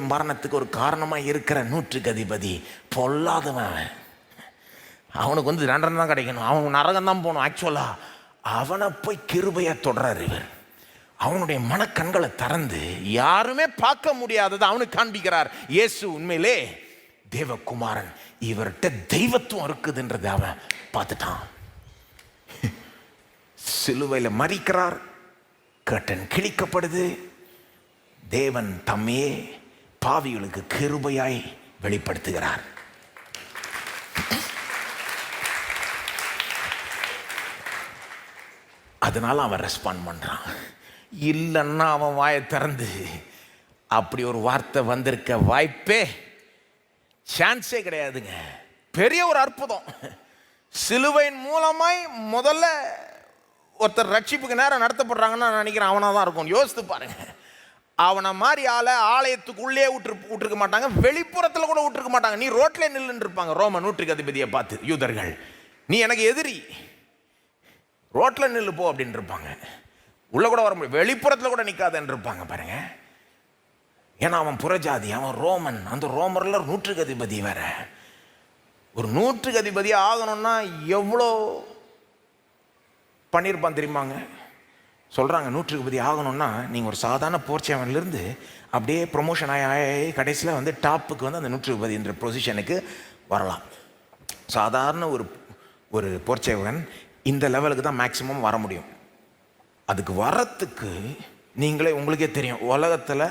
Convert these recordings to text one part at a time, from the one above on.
மரணத்துக்கு ஒரு காரணமாக இருக்கிற நூற்றுக்கு அதிபதி பொல்லாதவன் அவனுக்கு வந்து தண்டனை தான் கிடைக்கணும். அவன் நரகம் தான் போகணும் ஆக்சுவலாக அவனை போய் கிருபையாக தொடறாரு இவர். அவனுடைய மனக்கண்களை திறந்து யாருமே பார்க்க முடியாததை அவனுக்கு காண்பிக்கிறார். இயேசு உண்மையிலே தேவகுமாரன். இவர்கிட்ட தெய்வத்துவம் இருக்குதுன்றதை அவன் பார்த்துட்டான். சிலுவையில் மறிக்கிறார். கட்டன் கிழிக்கப்படுது. தேவன் தம்மையே பாவிகளுக்கு கிருபையாய் வெளிப்படுத்துகிறார். அதனால அவன் ரெஸ்பாண்ட் பண்ணுறான் இல்லைன்னா அவன் வாயை திறந்து அப்படி ஒரு வார்த்தை வந்திருக்க வாய்ப்பே சான்ஸே கிடையாதுங்க. பெரிய ஒரு அற்புதம். சிலுவையின் மூலமாய் முதல்ல ஒருத்தர் ரட்சிப்புக்கு நேரம் நடத்தப்படுறாங்கன்னு நான் நினைக்கிறேன். அவனாக தான் இருக்கும். யோசித்து பாருங்க. அவனை மாதிரி ஆளை ஆலயத்துக்குள்ளே விட்டு விட்டுருக்க மாட்டாங்க. வெளிப்புறத்தில் கூட விட்டுருக்க மாட்டாங்க. நீ ரோட்டில் நில்லுன்னு இருப்பாங்க. ரோம நூற்றுக்கு அதிபதியை பார்த்து யூதர்கள் நீ எனக்கு எதிரி. ரோட்டில் நில்லு போ அப்படின்னு இருப்பாங்க. உள்ளே கூட வர முடியும் வெளிப்புறத்தில் கூட நிற்காதன்னு இருப்பாங்க பாருங்க. ஏன்னா அவன் புறஜாதி அவன் ரோமன். அந்த ரோமரில் நூற்றுக்கு அதிபதி வேற. ஒரு நூற்றுக்கு அதிபதி ஆகணும்னா எவ்வளோ பண்ணியிருப்பான் தெரியுமாங்க? சொல்கிறாங்க நூற்றுக்கு பதி ஆகணும்னா நீங்கள் ஒரு சாதாரண போர்ச்சேவன்லேருந்து அப்படியே ப்ரொமோஷன் ஆகி ஆகி கடைசியில் வந்து டாப்புக்கு வந்து அந்த நூற்றுக்கு பதின்ற பொசிஷனுக்கு வரலாம். சாதாரண ஒரு ஒரு போர்ச்சேவன் இந்த லெவலுக்கு தான் மேக்சிமம் வர முடியும். அதுக்கு வரத்துக்கு நீங்களே உங்களுக்கே தெரியும் உலகத்தில்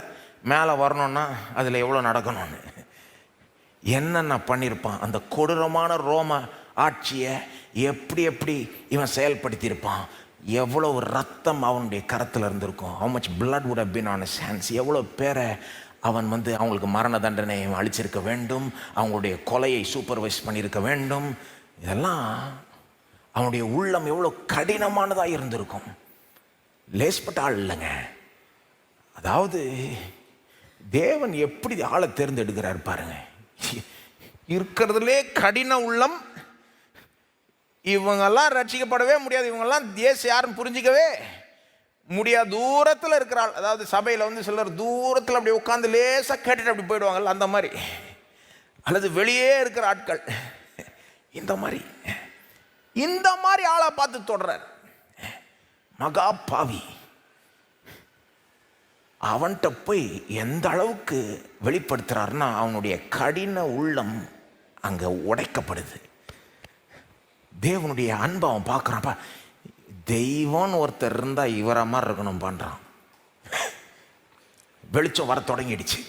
மேலே வரணும்னா அதில் எவ்வளோ நடக்கணும்னு. என்னென்ன பண்ணியிருப்பான் அந்த கொடூரமான ரோம ஆட்சியை எப்படி எப்படி இவன் செயல்படுத்தியிருப்பான்? எவ்வளவு ரத்தம் அவனுடைய கரத்தில் இருந்திருக்கும்? How much blood would been on on his எவ்வளோ பேரை அவன் வந்து அவங்களுக்கு மரண தண்டனை அளிச்சிருக்க வேண்டும்? அவங்களுடைய கொலையை சூப்பர்வைஸ் பண்ணியிருக்க வேண்டும்? இதெல்லாம் அவனுடைய உள்ளம் எவ்வளோ கடினமானதாக இருந்திருக்கும். லேஸ்பட்ட ஆள் இல்லைங்க. அதாவது தேவன் எப்படி ஆளை தேர்ந்தெடுக்கிறார் பாருங்க. இருக்கிறதுலே கடின உள்ளம் இவங்கெல்லாம் ரட்சிக்கப்படவே முடியாது. இவங்கெல்லாம் தேசம் யாரும் புரிஞ்சிக்கவே முடியாது தூரத்தில் இருக்கிறாள். அதாவது சபையில் வந்து சிலர் தூரத்தில் அப்படி உட்காந்து லேசாக கேட்டுட்டு அப்படி போயிடுவாங்கல்ல அந்த மாதிரி. அல்லது வெளியே இருக்கிற ஆட்கள். இந்த மாதிரி. இந்த மாதிரி ஆளை பார்த்து தொடர்றார் மகா பாவி. அவன்கிட்ட போய் எந்த அளவுக்கு வெளிப்படுத்துறாருன்னா அவனுடைய கடின உள்ளம் அங்கே உடைக்கப்படுது. தேவனுடைய அன்பை அவன் பார்க்குறான்ப்பா. தெய்வம்னு ஒருத்தர் இருந்தால் இவரை மாதிரி இருக்கணும் பண்ணுறான் வெளிச்சம் வர தொடங்கிடுச்சு.